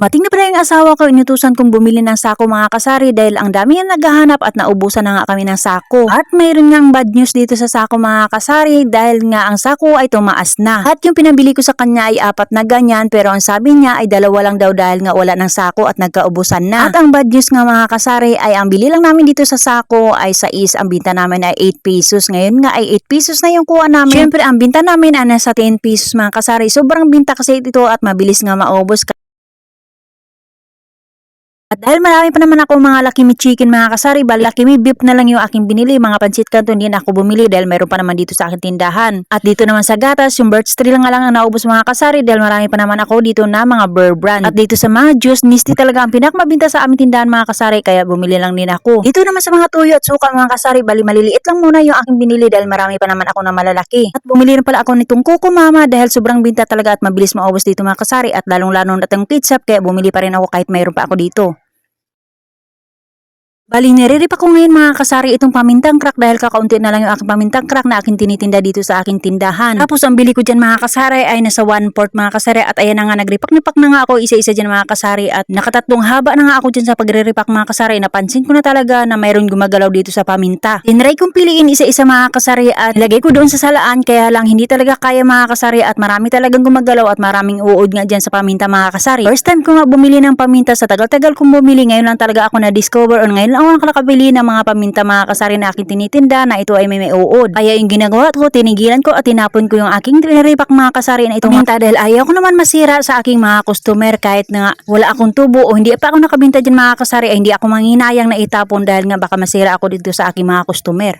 Dumating na pala yung asawa ko, inutusan kong bumili ng sako mga kasari dahil ang dami yung naghahanap at naubusan na nga kami ng sako. At mayroon ngang bad news dito sa sako mga kasari dahil nga ang sako ay tumaas na. At yung pinabili ko sa kanya ay apat na ganyan pero ang sabi niya ay dalawa lang daw dahil nga wala ng sako at nagkaubusan na. At ang bad news nga mga kasari ay ang bili lang namin dito sa sako ay sa is ang binta namin ay 8 pesos. Ngayon nga ay 8 pesos na yung kuha namin. Siyempre ang binta namin ay nasa 10 pesos mga kasari. Sobrang binta kasi ito at mabilis nga maubos at dahil marami pa naman ako mga Lucky Me Chicken mga kasari, bali Lucky Me Beef na lang yung aking binili. Mga pansit kanto hindi na ako bumili dahil mayroon pa naman dito sa aking tindahan. At dito naman sa gatas, yung birch tree lang lang ang naubos mga kasari dahil marami pa naman ako dito na mga Burr brand. At dito sa mga juice, Nisty talaga ang pinakamabinta sa aming tindahan mga kasari kaya bumili lang din ako. Dito naman sa mga tuyo at suka mga kasari, bali maliliit lang muna yung aking binili dahil marami pa naman ako na malalaki. At bumili na pala ako nitong kuko mama dahil sobrang binta talaga at mabilis maubos dito mga kasari at lalong lalo na itong pizza kaya bumili pa rin ako kahit mayroon pa ako dito. Bali, niriripa ko ngayon mga kasari itong pamintang crack dahil kakaunti na lang yung aking pamintang crack na aking tinitinda dito sa aking tindahan. Tapos ang bili ko dyan mga kasari ay nasa 1 port mga kasari at ayan na nga nagripak-nipak na nga ako isa-isa dyan mga kasari at nakatatlong haba na nga ako dyan sa pagriripak mga kasari. Napansin ko na talaga na mayroon gumagalaw dito sa paminta. Tinry kong piliin isa-isa mga kasari at ilagay ko doon sa salaan kaya lang hindi talaga kaya mga kasari at marami talagang gumagalaw at maraming uod nga dyan sa paminta mga kasari. First time ko nga bumili ng paminta sa tagal-tagal kong bumili ngayon lang talaga ako na-discover or ngayon ako nakakabili ng mga paminta mga kasari na aking tinitinda na ito ay may may uod. Kaya yung ginagawa ko, tinigilan ko at tinapon ko yung aking tiniripak mga kasari na itong paminta dahil ayaw ko naman masira sa aking mga customer kahit na wala akong tubo o hindi pa ako nakabinta dyan mga kasari ay hindi ako manginayang na itapon dahil nga baka masira ako dito sa aking mga customer.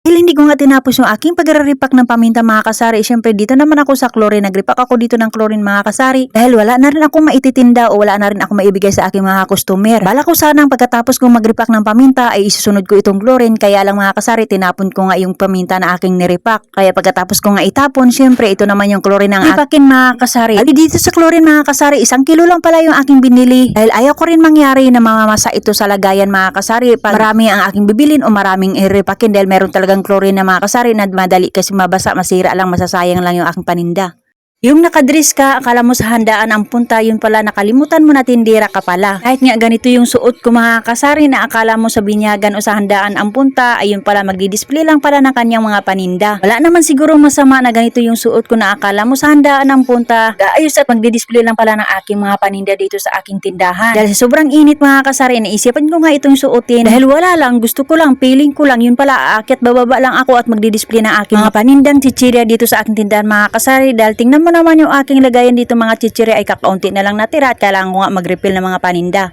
Dahil hindi ko nga tinapos yung aking pagraripak ng paminta mga kasari, syempre dito naman ako sa chlorine, nagripak ako dito ng chlorine mga kasari dahil wala na rin akong maititinda o wala na rin ako maibigay sa aking mga customer. Bala ko sanang pagkatapos kong magripak ng paminta ay isusunod ko itong chlorine kaya lang mga kasari tinapon ko nga yung paminta na aking niripak. Kaya pagkatapos ko nga itapon, syempre ito naman yung chlorine ng ripakin mga kasari. Bali dito sa chlorine mga kasari, isang kilo lang pala yung aking binili dahil ayaw ko rin mangyari na mamamasa ito sa lagayan mga kasari marami ang aking bibilin o maraming iripakin dahil meron talagang chlorine na mga kasari na madali kasi mabasa, masira lang, masasayang lang yung aking paninda. Yung nakadress ka, akala mo sa handaan ang punta, yun pala nakalimutan mo na tindira ka pala. Kahit nga ganito yung suot ko mga kasari na akala mo sa binyagan o sa handaan ang punta, ayun pala magdi-display lang pala ng kanyang mga paninda. Wala naman siguro masama na ganito yung suot ko na akala mo sa handaan ang punta, gaayos at magdi-display lang pala ng aking mga paninda dito sa aking tindahan. Dahil sa sobrang init mga kasari, naisipan ko nga itong suotin. Dahil wala lang, gusto ko lang, feeling ko lang, yun pala, aakyat bababa lang ako at magdi-display ng aking mga panindang chichirya dito sa aking tindahan mga kasari. Dahil tingnan mo naman yung aking lagayan dito mga chichirya ay kakaunti na lang natira at kailangan ko nga mag-refill ng mga paninda.